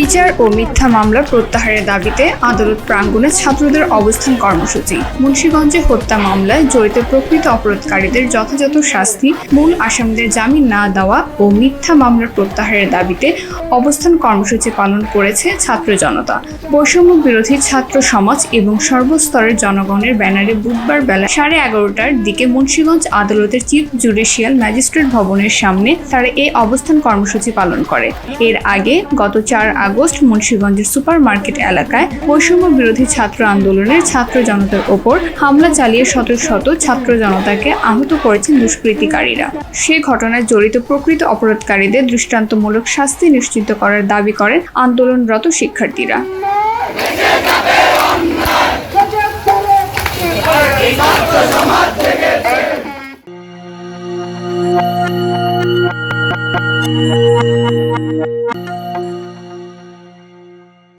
বিচার ও মিথ্যা মামলা প্রত্যাহারের দাবিতে আদালত প্রাঙ্গণে ছাত্রদের অবস্থান কর্মসূচি। মুন্সিগঞ্জে হত্যা মামলায় জড়িত প্রকৃত অপরাধকারীদের যথাযথ শাস্তি, মূল আসামিদের জামিন না দেওয়া ও মিথ্যা মামলার প্রত্যাহারের দাবিতে অবস্থান কর্মসূচি পালন করেছে ছাত্র জনতা। বৈষম্য বিরোধী ছাত্র সমাজ এবং সর্বস্তরের জনগণের ব্যানারে বুধবার বেলা সাড়ে এগারোটার দিকে মুন্সিগঞ্জ আদালতের চিফ জুডিশিয়াল ম্যাজিস্ট্রেট ভবনের সামনে তারা এই অবস্থান কর্মসূচি পালন করে। এর আগে গত চার আগস্ট মুন্সিগঞ্জের সুপার মার্কেট এলাকায় বৈষম্য বিরোধী ছাত্র আন্দোলনের ছাত্র জনতার ওপর হামলা চালিয়ে শত শত ছাত্র জনতাকে আহত করেছেন দুষ্কৃতিকারীরা। সে ঘটনায় জড়িত প্রকৃত অপরাধকারীদের দৃষ্টান্তমূলক শাস্তি নিশ্চিত করার দাবি করেন আন্দোলনরত শিক্ষার্থীরা। Thank